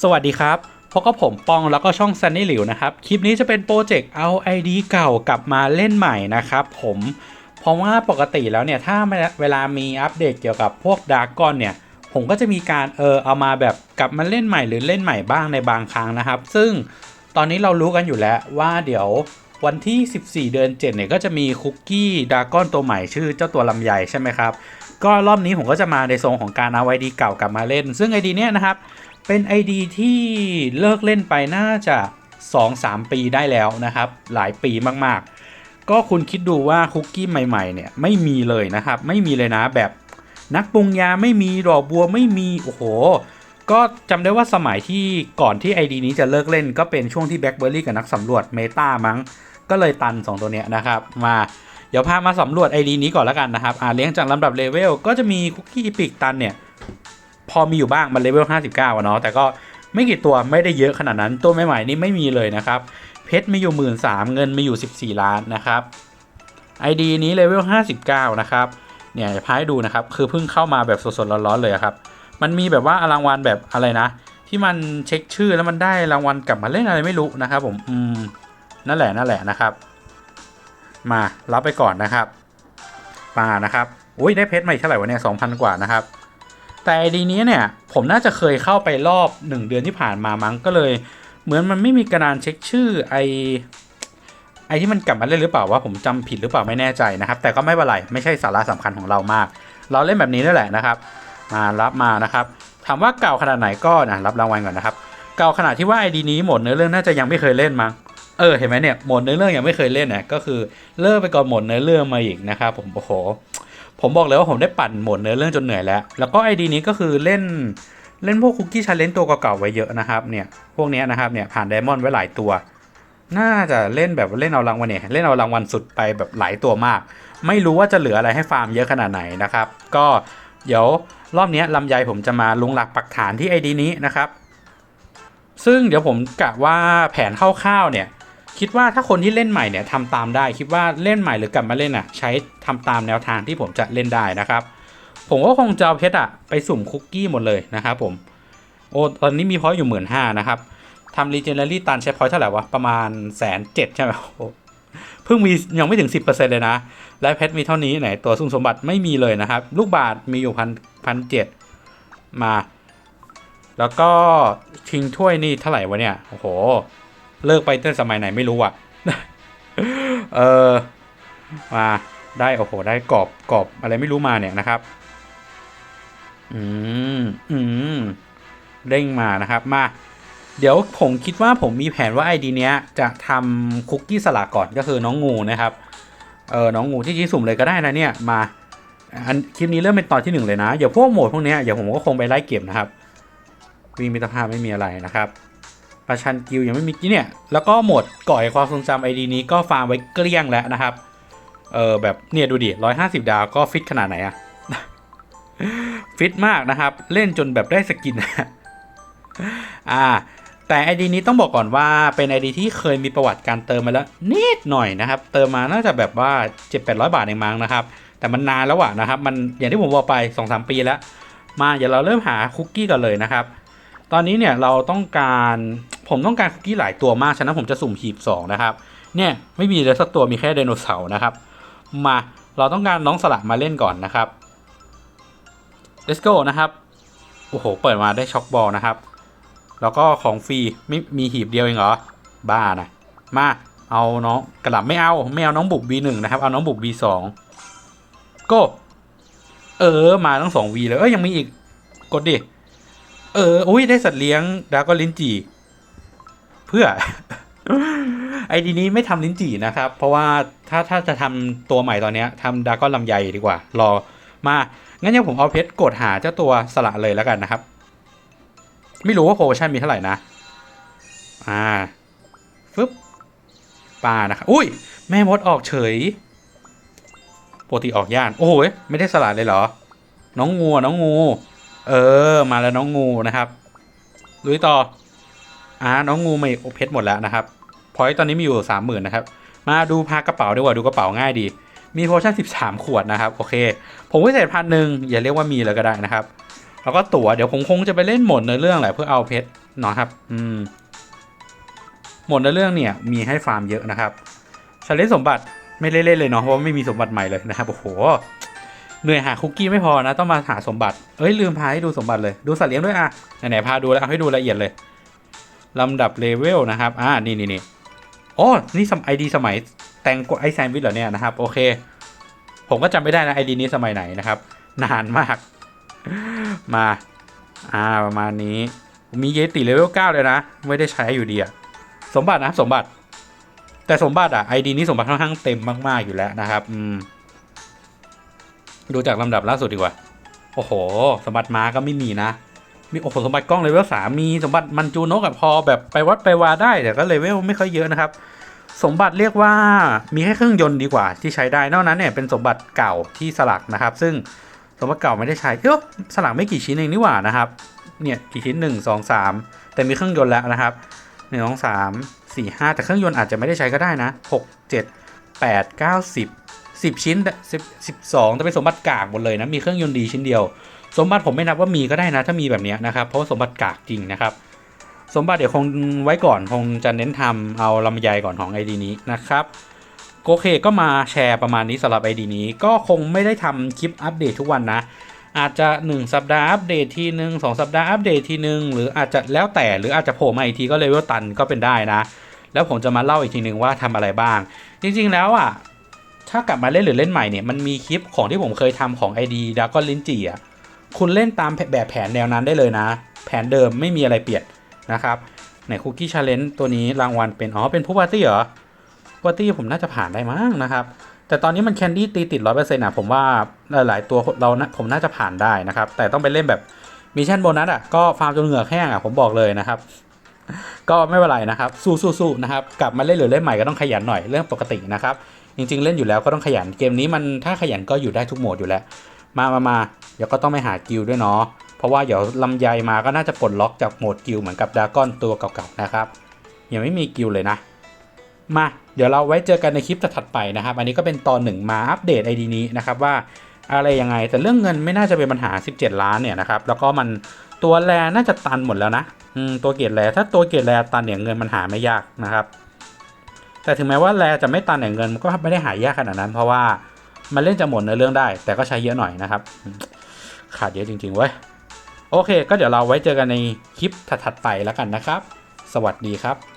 สวัสดีครับพบกับผมปองแล้วก็ช่อง Sunny หลิวนะครับ คลิปนี้จะเป็นโปรเจกต์เอา ID เก่ากลับมาเล่นใหม่นะครับผมเพราะว่าปกติแล้วเนี่ย ถ้าเวลามีอัปเดตเกี่ยวกับพวกดาร์กอนเนี่ย ผมก็จะมีการเออเอามาแบบกลับมาเล่นใหม่หรือเล่นใหม่บ้างในบางครั้งนะครับ ซึ่งตอนนี้เรารู้กันอยู่แล้วว่าเดี๋ยววันที่ 14 เดือน 7 เนี่ยก็จะมีคุกกี้ดาร์กอนตัวใหม่ชื่อเจ้าตัวลำใหญ่ใช่ไหมครับ ก็รอบนี้ผมก็จะมาในทรงของการเอา ID เก่ากลับมาเล่น ซึ่ง ID เนี้ยนะครับ เป็น ID ที่เลิกเล่นไปน่าจะ 2-3 ปีได้แล้วนะครับ หลายปีมากๆ ก็คุณคิดดูว่าคุกกี้ใหม่ๆเนี่ยไม่มีเลยนะครับ ไม่มีเลยนะแบบนักปรุงยาไม่มีดอกบัวไม่มีโอ้โหก็จำได้ว่าสมัยที่ก่อนที่ ID นี้จะเลิกเล่นก็เป็นช่วงที่แบ็คเบอร์รี่กับนักสำรวจเมตามั้ง ก็เลยตัน 2 ตัวเนี้ยนะครับ มา เดี๋ยวพามาสำรวจ ID นี้ก่อนแล้วกันนะครับอ่าเลี้ยงจากลำดับเลเวลก็จะมีคุกกี้อีพิกตันเนี่ยพอมีอยู่บ้างมันเลเวล 59อะเนาะแต่ก็ไม่กี่ตัวไม่ได้เยอะขนาดนั้นตัวใหม่ๆนี่ไม่มีเลยนะครับ เพชรมีอยู่หมื่นสามเงินมีอยู่ 14 ล้านนะครับ ID นี้เลเวล 59 นะครับ เนี่ยพาให้ดูนะครับ คือเพิ่งเข้ามาแบบสดๆร้อนๆเลยครับ มันมีแบบว่ารางวัลแบบอะไรนะ ที่มันเช็คชื่อแล้วมันได้รางวัลกลับมาเล่นอะไรไม่รู้นะครับผม อืม นั่นแหละนั่นแหละนะครับ มารับไปก่อนนะครับมานะครับอุ้ยได้เพชรใหม่เท่าไหร่วะเนี่ย2,000กว่านะครับ แต่ไอดีนี้เนี่ยผมน่าจะเคยเข้าไปรอบ 1 เดือนที่ผ่านมามั้งก็เลย เหมือนมันไม่มีกระดานเช็คชื่อไอไอที่มันกลับมาเล่นหรือเปล่าว่าผมจำผิดหรือเปล่าไม่แน่ใจนะครับ แต่ก็ไม่เป็นไรไม่ใช่สาระสำคัญของเรามาก เราเล่นแบบนี้นั่นแหละนะครับ มารับมานะครับถามว่าเก่าขนาดไหนก็นะรับรางวัลก่อนนะครับ เก่าขนาดที่ว่าไอดีนี้หมดเนื้อเรื่องน่าจะยังไม่เคยเล่นมั้ง เออเห็นไหมเนี่ยหมดเนื้อเรื่องยังไม่เคยเล่นนี่ยก็คือเลิกไปก่อนหมดเนื้อเรื่องมาอีกนะครับผมโอ้โหผมบอกเลยว่าผมได้ปั่นหมดเนื้อเรื่องจนเหนื่อยแล้ว แล้วก็ไอดีนี้ก็คือเล่นเล่นพวกคุกกี้ชาเลนจ์ตัวเก่าๆไว้เยอะนะครับเนี่ยพวกนี้นะครับเนี่ยผ่านไดมอนด์ไว้หลายตัว น่าจะเล่นแบบเล่นเอารางวัลเนี่ยเล่นเอารางวัลสุดไปแบบหลายตัวมาก ไม่รู้ว่าจะเหลืออะไรให้ฟาร์มเยอะขนาดไหนนะครับ ก็เดี๋ยวรอบนี้ลำไยผมจะมาลงหลักปักฐานที่ไอดีนี้นะครับ ซึ่งเดี๋ยวผมกะว่าแผนคร่าวๆเนี่ย คิดว่าถ้าคนที่เล่นใหม่เนี่ยทำตามได้คิดว่าเล่นใหม่หรือกลับมาเล่นอะ ใช้ทำตามแนวทางที่ผมจะเล่นได้นะครับ ผมก็คงจะเอาเพชรอะไปสุ่มคุกกี้หมดเลยนะครับผมโอ้ตอนนี้มีพอยอยู่หมื่นห้านะครับทำรีเจนเนอรี่ตันใช้พอยเท่าไหร่วะ ประมาณแสนเจ็ดใช่ไหมเพิ่งมียังไม่ถึง 10%เลยนะ และเพชรมีเท่านี้ไหนตัวสุ่มสมบัติไม่มีเลยนะครับ ลูกบาทมีอยู่พันพันเจ็ดมา แล้วก็ชิงถ้วยนี่เท่าไหร่วะเนี่ย โอ้โห เลิกไปตั้งสมัยไหนไม่รู้อะ เออมาได้โอ้โหได้กรอบกรอบอะไรไม่รู้มาเนี่ยนะครับ อืมอืมเร่งมานะครับมา เดี๋ยวผมคิดว่าผมมีแผนว่าไอดีเนี้ยจะทำคุกกี้สลักก่อนก็คือน้องงูนะครับเออน้องงูที่ชี้สุ่มเลยก็ได้นะเนี่ยมาอันคลิปนี้เริ่มเป็นตอนที่หนึ่งเลยนะ เดี๋ยวพวกโหมดพวกเนี้ยเดี๋ยวผมก็คงไปไล่เก็บนะครับ วีมิตรภาพไม่มีอะไรนะครับ ประชันกิลยังไม่มีกี้เนี่ย แล้วก็หมดก่อยความทรงจำไอดีนี้ก็ฟาร์มไว้เกลี้ยงแล้วนะครับ เออแบบเนี่ยดูดิร้อยห้าสิบดาวก็ฟิตขนาดไหนอะฟิตมากนะครับ เล่นจนแบบได้สกินอ่าแต่ไอดีนี้ต้องบอกก่อนว่าเป็นไอดีที่เคยมีประวัติการเติมมาแล้วนิดหน่อยนะครับ เติมมาน่าจะแบบว่าเจ็ดแปดร้อยบาทเองมั้งนะครับ แต่มันนานแล้วอะนะครับ มันอย่างที่ผมบอกไปสองสามปีแล้ว มาเดี๋ยวเราเริ่มหาคุกกี้กันเลยนะครับ ตอนนี้เนี่ยเราต้องการ ผมต้องการคุกกี้หลายตัวมาก ฉะนั้นผมจะสุ่มหีบ2นะครับ เนี่ย ไม่มีเลยสักตัวมีแค่ไดโนเสาร์นะครับ มาเราต้องการน้องสลัดมาเล่นก่อนนะครับ let's go นะครับ โอ้โห เปิดมาได้ช็อกบอลนะครับ แล้วก็ของฟรีไม่มีหีบเดียวเองเหรอ บ้านะ มาเอาน้องกระดับไม่เอาไม่เอาน้องบุบ V1 นะครับ เอาน้องบุบ V2 go เออ มาทั้งสอง V เลยเอ้ยยังมีอีกกดดิ เออ อุ้ยได้สัตว์เลี้ยงดากอลิ้นจี่ พื่อ ไอดีนี้ไม่ทำลิ้นจี่นะครับ เพราะว่าถ้าถ้าจะทำตัวใหม่ตอนเนี้ยทำดากอนลำไยดีกว่า รอมางั้นเดี๋ยวผมเอาเพชรกดหาเจ้าตัวสละเลยแล้วกันนะครับ ไม่รู้ว่าโปรโมชั่นมีเท่าไหร่นะ อ่าฟึบป่านะครับอุ้ย แม่มดออกเฉยปกติออกย่าน โอ้โหไม่ได้สละเลยเหรอ น้องงูน้องงู เออ มาแล้วน้องงูนะครับลุยต่อ อ่าน้องงูไม่โอเพชรหมดแล้วนะครับพอยต์ตอนนี้มีอยู่สามหมื่นนะครับ มาดูพากระเป๋าดีกว่าดูกระเป๋าง่ายดี มีโพชั่นสิบสามขวดนะครับโอเค ผมพิเศษพันหนึ่งอย่าเรียกว่ามีเลยก็ได้นะครับ แล้วก็ตั๋วเดี๋ยวผมคงจะไปเล่นหมดในเรื่องแหละเพื่อเอาเพชรเนาะครับ อืมหมดในเรื่องเนี่ยมีให้ฟาร์มเยอะนะครับชาเลนสมบัติไม่เล่นเลยเนาะเพราะว่าไม่มีสมบัติใหม่เลยนะครับโอ้โหเหนื่อยหาคุกกี้ไม่พอนะต้องมาหาสมบัติ เอ้ยลืมพาให้ดูสมบัติเลย ดูสัตว์เลี้ยงด้วยอะไหนๆพาดูแล้วเอาให้ดูละเอียดเลย ลำดับเลเวลนะครับ อ่า นี่นี่นี่โอ้นี่สมไอดีสมัยแตงกวาไอแซนด์วิชเหรอเนี่ยนะครับ โอเค ผมก็จำไม่ได้นะไอดีนี้สมัยไหนนะครับ นานมาก มา อ่า ประมาณนี้ มีเยติเลเวล9เลยนะ ไม่ได้ใช้อยู่ดีอะสมบัตินะสมบัติ แต่สมบัติอะไอดีนี้สมบัติค่อนข้างเต็มมาก ๆ อยู่แล้วนะครับ อืม ดูจากลำดับล่าสุดดีกว่า โอ้โห สมบัติม้าก็ไม่มีนะ มีโอ้โหสมบัติกล้องเลเวลสามมีสมบัติมันจูนกอะพอแบบไปวัดไปวาได้แต่ก็เลเวลไม่ค่อยเยอะนะครับ สมบัติเรียกว่ามีแค่เครื่องยนต์ดีกว่าที่ใช้ได้นอกนั้นเนี่ยเป็นสมบัติเก่าที่สลักนะครับ ซึ่งสมบัติเก่าไม่ได้ใช้เอ้ยสลักไม่กี่ชิ้นเองนี่หว่านะครับเนี่ยกี่ชิ้นหนึ่งสองสามแต่มีเครื่องยนต์แล้วนะครับหนึ่งสองสามสี่ห้าแต่เครื่องยนต์อาจจะไม่ได้ใช้ก็ได้นะหกเจ็ดแปดเก้าสิบสิบชิ้นสิบสิบสองแต่เป็นสมบัติกากหมดเลยนะมีเครื่องยนต์ดีชิ้นเดียว สมบัติผมไม่นับว่ามีก็ได้นะถ้ามีแบบนี้นะครับ เพราะว่าสมบัติกากจริงนะครับ สมบัติเดี๋ยวคงไว้ก่อนคงจะเน้นทำเอาลำไยก่อนของ ID นี้นะครับโอเคก็มาแชร์ประมาณนี้สำหรับ ID นี้ ก็คงไม่ได้ทำคลิปอัปเดตทุกวันนะ อาจจะ 1 สัปดาห์อัปเดตทีหนึ่งสองสัปดาห์อัปเดตทีหนึ่งหรืออาจจะแล้วแต่หรืออาจจะโผล่มาอีกทีก็เลเวลตันก็เป็นได้นะ แล้วผมจะมาเล่าอีกทีหนึ่งว่าทำอะไรบ้าง จริงๆแล้วอะถ้ากลับมาเล่นหรือเล่นใหม่เนี่ยมันมีคลิปของที่ผมเคยทำของ ID ดากอนลินจีอะ คุณเล่นตามแบบแผนแนวนั้นได้เลยนะ แผนเดิมไม่มีอะไรเปลี่ยนนะครับไหนคุกกี้ชาเลนจ์ตัวนี้รางวัลเป็น อ๋อ เป็นผู้ปาร์ตี้เหรอปาร์ตี้ผมน่าจะผ่านได้มั้งนะครับ แต่ตอนนี้มันแคนดี้ตีติดร้อยเปอร์เซ็นต์อะผมว่าหลายๆตัวเราผมน่าจะผ่านได้นะครับ แต่ต้องไปเล่นแบบมิชชั่นโบนัสอะก็ฟาร์มจนเหงื่อแห้งอะผมบอกเลยนะครับ ก็ไม่เป็นไรนะครับ สู้ๆนะครับ กลับมาเล่นหรือเล่นใหม่ก็ต้องขยันหน่อยเรื่องปกตินะครับ จริง ๆ เล่นอยู่แล้วก็ต้องขยันเกมนี้มันถ้าขยันก็อยู่ได้ทุกโหมดอยู่แล้ว มามามา ดี๋ยวก็ต้องไปหากิลด้วยเนาะเพราะว่าเดี๋ยวลำไยมาก็น่าจะปลดล็อกจากโหมดกิลเหมือนกับดากอนตัวเก่าๆนะครับยังไม่มีกิลเลยนะ มาเดี๋ยวเราไว้เจอกันในคลิปถัดไปนะครับ อันนี้ก็เป็นตอนหนึ่งมาอัปเดตไอดีนี้นะครับว่าอะไรยังไง แต่เรื่องเงินไม่น่าจะเป็นปัญหา 17 ล้านเนี่ยนะครับแล้วก็มันตัวแรน่าจะตันหมดแล้วนะตัวเกรดแรถ้าตัวเกรดแรตันเนี่ยเงินมันหาไม่ยากนะครับ แต่ถึงแม้ว่าแรจะไม่ตันเนี่ยเงินมันก็ไม่ได้หายากขนาดนั้น เพราะว่ามันเล่นจะหมดในเรื่องได้ แต่ก็ใช้เยอะหน่อยนะครับ ขาดเยอะจริงๆเว้ย โอเค ก็เดี๋ยวเราไว้เจอกันในคลิปถัดๆไปแล้วกันนะครับ สวัสดีครับ